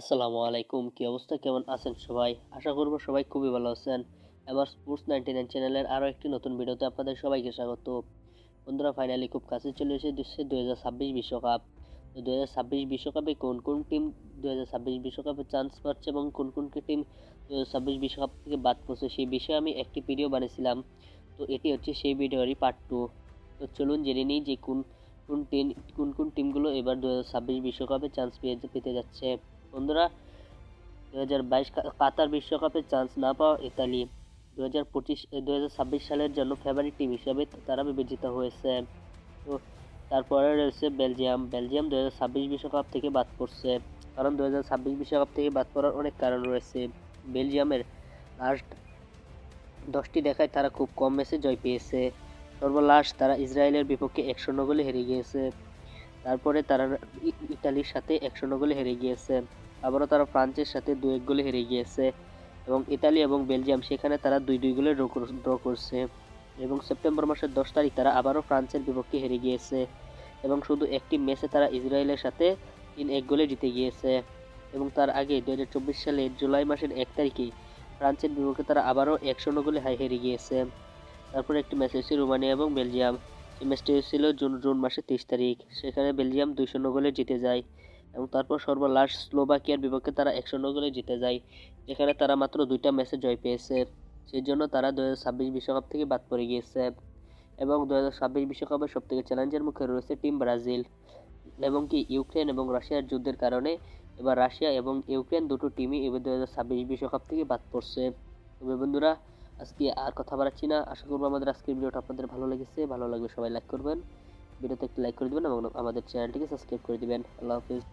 আসসালামু আলাইকুম, কি অবস্থা? কেমন আছেন সবাই? আশা করব সবাই খুবই ভালো আছেন। এবার স্পোর্টস নাইনটি নাইন চ্যানেলের আরও একটি নতুন ভিডিওতে আপনাদের সবাইকে স্বাগত। বন্ধুরা ফাইনালি খুব কাছে চলে এসেছে দু হাজার ছাব্বিশ বিশ্বকাপ। তো দু হাজার ছাব্বিশ বিশ্বকাপে কোন কোন টিম দু হাজার ছাব্বিশ বিশ্বকাপে চান্স পাচ্ছে এবং কোন কোন টিম দু হাজার ছাব্বিশ বিশ্বকাপ থেকে বাদ পড়ছে, সেই বিষয়ে আমি একটি ভিডিও বানিয়েছিলাম। তো এটি হচ্ছে সেই ভিডিওরই পার্ট টু তো চলুন জেনে নিই যে কোন কোন টিম কোন কোন টিমগুলো এবার দু হাজার ছাব্বিশ বিশ্বকাপে চান্স পেয়ে পেতে যাচ্ছে। বন্ধুরা দু হাজার বাইশ কাতার বিশ্বকাপে চান্স না পাওয়া ইতালি দু হাজার পঁচিশ দু হাজার ছাব্বিশ সালের জন্য ফেভারিট টিম হিসাবে তারা বিবেচিত হয়েছে। তো তারপরে রয়েছে বেলজিয়াম। বেলজিয়াম দু হাজার ছাব্বিশ বিশ্বকাপ থেকে বাদ পড়ছে। কারণ দু হাজার ছাব্বিশ বিশ্বকাপ থেকে বাদ পড়ার অনেক কারণ রয়েছে। বেলজিয়ামের লাস্ট দশটি দেখায় তারা খুব কম ম্যাচে জয় পেয়েছে। সর্বলাস্ট তারা ইসরায়েলের বিপক্ষে একশো গোলে হেরে গিয়েছে। তারপরে তারা ইতালির সাথে এক শূন্য গোলে হেরে গিয়েছে। আবারও তারা ফ্রান্সের সাথে দু এক গোলে হেরে গিয়েছে। এবং ইতালি এবং বেলজিয়াম, সেখানে তারা দুই দুই গোলে ড্র করছে। এবং সেপ্টেম্বর মাসের দশ তারিখ তারা আবারও ফ্রান্সের বিপক্ষে হেরে গিয়েছে। এবং শুধু একটি ম্যাচে তারা ইসরায়েলের সাথে তিন এক গোলে জিতে গিয়েছে। এবং তার আগে দু হাজার চব্বিশ সালে জুলাই মাসের এক তারিখে ফ্রান্সের বিপক্ষে তারা আবারও এক শূন্য গোলে হাই হেরে গিয়েছে। তারপরে একটি ম্যাচ হয়েছে রোমানিয়া এবং বেলজিয়াম। এই ম্যাচটি হয়েছিল জুন জুন মাসের তেইশ তারিখ। সেখানে বেলজিয়াম দুই শূন্য গোলে জিতে যায় এবং তারপর সর্বলাস্ট স্লোভাকিয়ার বিপক্ষে তারা এক শূন্য গোলে জিতে যায়, যেখানে তারা মাত্র দুইটা ম্যাচে জয় পেয়েছে। সেই জন্য তারা দু বিশ্বকাপ থেকে বাদ পড়ে গিয়েছে এবং দু বিশ্বকাপের সবথেকে চ্যালেঞ্জের মুখে রয়েছে টিম ব্রাজিল এবং কি ইউক্রেন এবং রাশিয়ার যুদ্ধের কারণে। এবার রাশিয়া এবং ইউক্রেন দুটো টিমই এবার দু বিশ্বকাপ থেকে বাদ পড়ছে। তবে বন্ধুরা আজকে আর কথা বাড়াচ্ছি না। আশা করব আমাদের আজকের ভিডিওটা আপনাদের ভালো লেগেছে। ভালো লাগবে সবাই লাইক করবেন। ভিডিওতে একটি লাইক করে দেবেন এবং আমাদের চ্যানেলটিকে সাবস্ক্রাইব করে দেবেন। আল্লাহ হাফিজ।